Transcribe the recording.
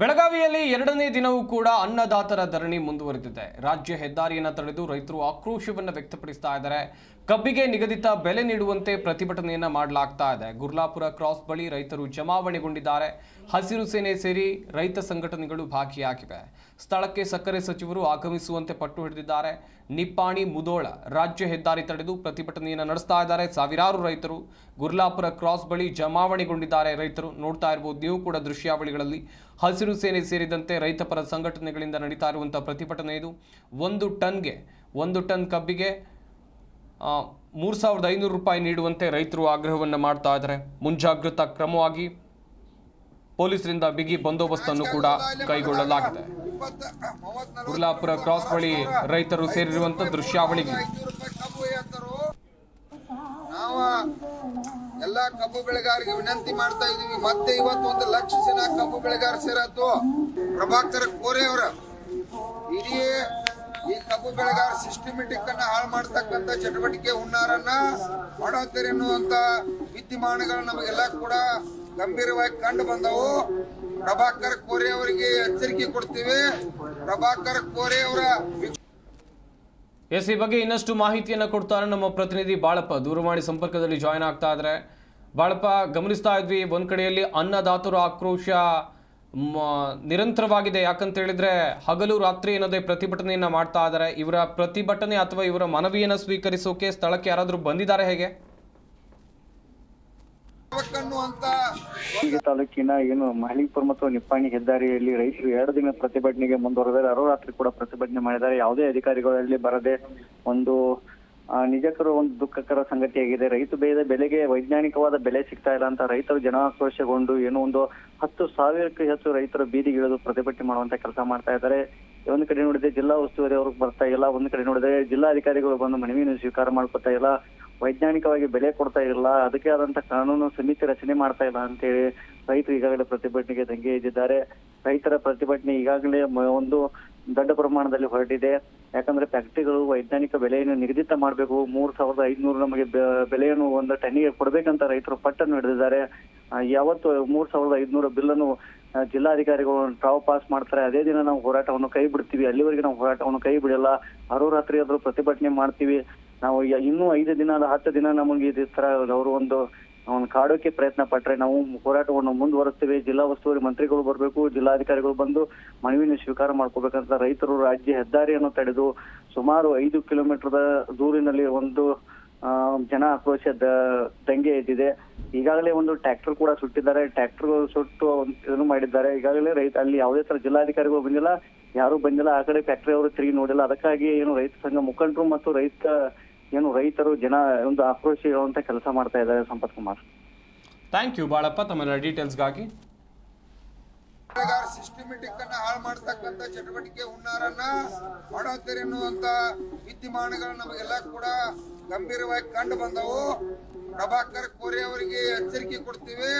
ಬೆಳಗಾವಿಯಲ್ಲಿ ಎರಡನೇ ದಿನವೂ ಕೂಡ ಅನ್ನದಾತರ ಧರಣಿ ಮುಂದುವರೆದಿದೆ. ರಾಜ್ಯ ಹೆದ್ದಾರಿಯನ್ನು ತಡೆದು ರೈತರು ಆಕ್ರೋಶವನ್ನು ವ್ಯಕ್ತಪಡಿಸ್ತಾ ಇದ್ದಾರೆ. ಕಬ್ಬಿಗೆ ನಿಗದಿತ ಬೆಲೆ ನೀಡುವಂತೆ ಪ್ರತಿಭಟನೆಯನ್ನ ಮಾಡಲಾಗ್ತಾ ಇದೆ. ಗುರ್ಲಾಪುರ ಕ್ರಾಸ್ ಬಳಿ ರೈತರು ಜಮಾವಣೆಗೊಂಡಿದ್ದಾರೆ. ಹಸಿರು ಸೇನೆ ಸೇರಿ ರೈತ ಸಂಘಟನೆಗಳು ಭಾಗಿಯಾಗಿವೆ. ಸ್ಥಳಕ್ಕೆ ಸಕ್ಕರೆ ಸಚಿವರು ಆಗಮಿಸುವಂತೆ ಪಟ್ಟು ಹಿಡಿದಿದ್ದಾರೆ. ನಿಪ್ಪಾಣಿ ಮುದೋಳ ರಾಜ್ಯ ಹೆದ್ದಾರಿ ತಡೆದು ಪ್ರತಿಭಟನೆಯನ್ನು ನಡೆಸ್ತಾ ಇದ್ದಾರೆ. ಸಾವಿರಾರು ರೈತರು ಗುರ್ಲಾಪುರ ಕ್ರಾಸ್ ಬಳಿ ಜಮಾವಣೆಗೊಂಡಿದ್ದಾರೆ. ರೈತರು ನೋಡ್ತಾ ಇರಬಹುದು ನೀವು ಕೂಡ ದೃಶ್ಯಾವಳಿಗಳಲ್ಲಿ ಹಸಿರು ಸೇನೆ ಸೇರಿದಂತೆ ರೈತಪರ ಸಂಘಟನೆಗಳಿಂದ ನಡೀತಾ ಇರುವಂಥ ಪ್ರತಿಭಟನೆ ಇದು. ಒಂದು ಟನ್ಗೆ ಒಂದು ಟನ್ ಕಬ್ಬಿಗೆ ಮೂರು ಸಾವಿರದ ಐನೂರು ರೂಪಾಯಿ ನೀಡುವಂತೆ ರೈತರು ಆಗ್ರಹವನ್ನು ಮಾಡ್ತಾ ಇದ್ದಾರೆ. ಮುಂಜಾಗ್ರತಾ ಕ್ರಮವಾಗಿ ಪೊಲೀಸರಿಂದ ಬಿಗಿ ಬಂದೋಬಸ್ತನ್ನು ಕೂಡ ಕೈಗೊಳ್ಳಲಾಗಿದೆ. ಕುರ್ಲಾಪುರ ಕ್ರಾಸ್ ಬಳಿ ರೈತರು ಸೇರಿರುವಂತ ದೃಶ್ಯಾವಳಿಗೆ ಕಬ್ಬು ಏತರು ನಾವ ಎಲ್ಲಾ ಕಬ್ಬು ಬೆಳೆಗಾರರಿಗೆ ವಿನಂತಿ ಮಾಡ್ತಾ ಇದೀವಿ ಮತ್ತೆ ಇವತ್ತು ಒಂದು ಲಕ್ಷ ಜನ ಕಬ್ಬು ಬೆಳೆಗಾರ ಸೇರತ್ತು ಪ್ರಭಾಕರ ಕೋರೆ ಅವರ. ಇಡೀ ಈ ಕಬ್ಬು ಬೆಳೆಗಾರ ಸಿಸ್ಟಮೆಟಿಕ್ ಅನ್ನ ಹಾಳು ಮಾಡ್ತಕ್ಕಂತ ಚಟುವಟಿಕೆ ಹುನ್ನಾರನ್ನ ಮಾಡೋತೀರಿ ಅನ್ನುವಂತ ವಿದ್ಯಮಾನಗಳು ನಮಗೆಲ್ಲ ಕೂಡ ಗಂಭೀರವಾಗಿ ಕಂಡು ಬಂದವು. ಪ್ರಭಾಕರ್ ಕೋರೆ ಅವರಿಗೆ ಎಚ್ಚರಿಕೆ ಕೊಡ್ತೀವಿ. ಪ್ರಭಾಕರ್ ಕೋರೆ ಅವರ ಎಸ್, ಈ ಬಗ್ಗೆ ಇನ್ನಷ್ಟು ಮಾಹಿತಿಯನ್ನು ಕೊಡ್ತಾರೆ ನಮ್ಮ ಪ್ರತಿನಿಧಿ ಬಾಳಪ್ಪ. ದೂರವಾಣಿ ಸಂಪರ್ಕದಲ್ಲಿ ಜಾಯ್ನ್ ಆಗ್ತಾ ಇದ್ದಾರೆ ಬಾಳಪ್ಪ ಗಮನಿಸ್ತಾ ಇದ್ವಿ ಒಂದ್ ಕಡೆಯಲ್ಲಿ ಅನ್ನದಾತುರ ಆಕ್ರೋಶ ಮ, ನಿರಂತರವಾಗಿದೆ. ಯಾಕಂತ ಹೇಳಿದ್ರೆ ಹಗಲು ರಾತ್ರಿ ಏನದೇ ಪ್ರತಿಭಟನೆಯನ್ನ ಮಾಡ್ತಾ ಇದ್ದಾರೆ ಇವರ ಪ್ರತಿಭಟನೆ ಅಥವಾ ಇವರ ಮನವಿಯನ್ನ ಸ್ವೀಕರಿಸೋಕೆ ಸ್ಥಳಕ್ಕೆ ಯಾರಾದರೂ ಬಂದಿದ್ದಾರೆ ಹೇಗೆ? ತಾಲೂಕಿನ ಏನು ಮಹಲಿಂಗ್ಪುರ್ ಮತ್ತು ನಿಪ್ಪಾಣಿ ಹೆದ್ದಾರಿಯಲ್ಲಿ ರೈತರು ಎರಡು ದಿನ ಪ್ರತಿಭಟನೆಗೆ ಮುಂದುವರೆದರೆ ಅರೋರಾತ್ರಿ ಕೂಡ ಪ್ರತಿಭಟನೆ ಮಾಡಿದ್ದಾರೆ. ಯಾವುದೇ ಅಧಿಕಾರಿಗಳಲ್ಲಿ ಬರದೆ ಒಂದು ನಿಜಕ್ಕೂ ಒಂದು ದುಃಖಕರ ಸಂಗತಿಯಾಗಿದೆ. ರೈತ ಬೇಯದ ಬೆಲೆಗೆ ವೈಜ್ಞಾನಿಕವಾದ ಬೆಲೆ ಸಿಗ್ತಾ ಇಲ್ಲ ಅಂತ ರೈತರು ಜನಾಕ್ರೋಶಗೊಂಡು ಏನೋ ಒಂದು ಹತ್ತು ಸಾವಿರಕ್ಕೂ ಹೆಚ್ಚು ರೈತರು ಬೀದಿಗಿಳಿದು ಪ್ರತಿಭಟನೆ ಮಾಡುವಂತ ಕೆಲಸ ಮಾಡ್ತಾ ಇದ್ದಾರೆ. ಒಂದು ಕಡೆ ನೋಡಿದ್ರೆ ಜಿಲ್ಲಾ ಉಸ್ತುವಾರಿ ಅವ್ರಿಗೆ ಬರ್ತಾ ಇಲ್ಲ. ಒಂದು ಕಡೆ ನೋಡಿದ್ರೆ ಜಿಲ್ಲಾಧಿಕಾರಿಗಳು ಬಂದು ಮನವಿಯನ್ನು ಸ್ವೀಕಾರ ಮಾಡ್ಕೊತಾ ಇಲ್ಲ. ವೈಜ್ಞಾನಿಕವಾಗಿ ಬೆಲೆ ಕೊಡ್ತಾ ಇಲ್ಲ. ಅದಕ್ಕೆ ಆದಂತ ಕಾನೂನು ಸಮಿತಿ ರಚನೆ ಮಾಡ್ತಾ ಇಲ್ಲ ಅಂತೇಳಿ ರೈತರು ಈಗಾಗಲೇ ಪ್ರತಿಭಟನೆಗೆ ದಂಗೆ ಎದ್ದಿದ್ದಾರೆ. ರೈತರ ಪ್ರತಿಭಟನೆ ಈಗಾಗಲೇ ಒಂದು ದೊಡ್ಡ ಪ್ರಮಾಣದಲ್ಲಿ ಹೊರಟಿದೆ. ಯಾಕಂದ್ರೆ ಫ್ಯಾಕ್ಟರಿಗಳು ವೈಜ್ಞಾನಿಕ ಬೆಲೆಯನ್ನು ನಿಗದಿತ ಮಾಡಬೇಕು. ಮೂರ್ ಸಾವಿರದ ಐದ್ನೂರು ನಮಗೆ ಬೆಲೆಯನ್ನು ಒಂದು ಟನ್ನಿಗೆ ಕೊಡ್ಬೇಕಂತ ರೈತರು ಪಟ್ಟನ್ನು ಹಿಡಿದಿದ್ದಾರೆ. ಯಾವತ್ತು ಮೂರ್ ಸಾವಿರದ ಐದ್ನೂರು ಬಿಲ್ಲನ್ನು ಆ, ಜಿಲ್ಲಾಧಿಕಾರಿಗಳು ಟ್ರಾವ್ ಪಾಸ್ ಮಾಡ್ತಾರೆ ಅದೇ ದಿನ ನಾವು ಹೋರಾಟವನ್ನು ಕೈ ಬಿಡ್ತೀವಿ. ಅಲ್ಲಿವರೆಗೆ ನಾವು ಹೋರಾಟವನ್ನು ಕೈ ಬಿಡಲ್ಲ. ಅರೋರಾತ್ರಿ ಆದ್ರೂ ಪ್ರತಿಭಟನೆ ಮಾಡ್ತೀವಿ. ನಾವು ಇನ್ನೂ ಐದು ದಿನ ಹತ್ತು ದಿನ ನಮಗೆ ಇದೇ ತರ ಅವರು ಒಂದು ಒಂದು ಕಾಡೋಕೆ ಪ್ರಯತ್ನ ಪಟ್ರೆ ನಾವು ಹೋರಾಟವನ್ನು ಮುಂದುವರಿಸ್ತೇವೆ. ಜಿಲ್ಲಾ ಉಸ್ತುವಾರಿ ಮಂತ್ರಿಗಳು ಬರಬೇಕು, ಜಿಲ್ಲಾಧಿಕಾರಿಗಳು ಬಂದು ಮನವಿಯನ್ನು ಸ್ವೀಕಾರ ಮಾಡ್ಕೋಬೇಕಂತ ರೈತರು ರಾಜ್ಯ ಹೆದ್ದಾರಿಯನ್ನು ತಡೆದು ಸುಮಾರು ಐದು ಕಿಲೋಮೀಟರ್ ದೂರಿನಲ್ಲಿ ಒಂದು ಜನ ಆಕ್ರೋಶ ದಂಗೆ ಎದ್ದಿದೆ. ಈಗಾಗಲೇ ಒಂದು ಟ್ರ್ಯಾಕ್ಟರ್ ಕೂಡ ಸುಟ್ಟಿದ್ದಾರೆ. ಟ್ರ್ಯಾಕ್ಟರ್ ಸುಟ್ಟು ಇದನ್ನು ಮಾಡಿದ್ದಾರೆ. ಈಗಾಗಲೇ ರೈತ, ಅಲ್ಲಿ ಯಾವುದೇ ತರ ಜಿಲ್ಲಾಧಿಕಾರಿಗಳು ಬಂದಿಲ್ಲ, ಯಾರು ಬಂದಿಲ್ಲ. ಆ ಕಡೆ ಫ್ಯಾಕ್ಟರಿ ಅವರು ತಿರುಗಿ ನೋಡಿಲ್ಲ. ಅದಕ್ಕಾಗಿ ಏನು ರೈತ ಸಂಘ ಮುಖಂಡರು ಮತ್ತು ರೈತ ಏನು ರೈತರು ಜನ ಒಂದು ಆಕ್ರೋಶ ಇರುವಂತ ಕೆಲಸ ಮಾಡ್ತಾ ಇದ್ದಾರೆ Sampath Kumar. Thank you Balappa. ತಮ್ಮೆಲ್ಲ ಡೀಟೇಲ್ಸ್ಗಾಗಿ ಗಾಗಿ. ಸಿಸ್ಟಮೆಟಿಕ್ ಅನ್ನ ಹಾಳು ಮಾಡ್ತಕ್ಕಂತ ಚಟುವಟಿಕೆ ಹುನ್ನಾರನ್ನ ಮಾಡೋತೀರಿ ಅನ್ನುವಂತ ವಿದ್ಯಮಾನಗಳು ನಮಗೆಲ್ಲ ಕೂಡ ಗಂಭೀರವಾಗಿ ಕಂಡು ಬಂದವು. ಪ್ರಭಾಕರ್ ಕೋರಿ ಅವರಿಗೆ ಎಚ್ಚರಿಕೆ ಕೊಡ್ತೀವಿ.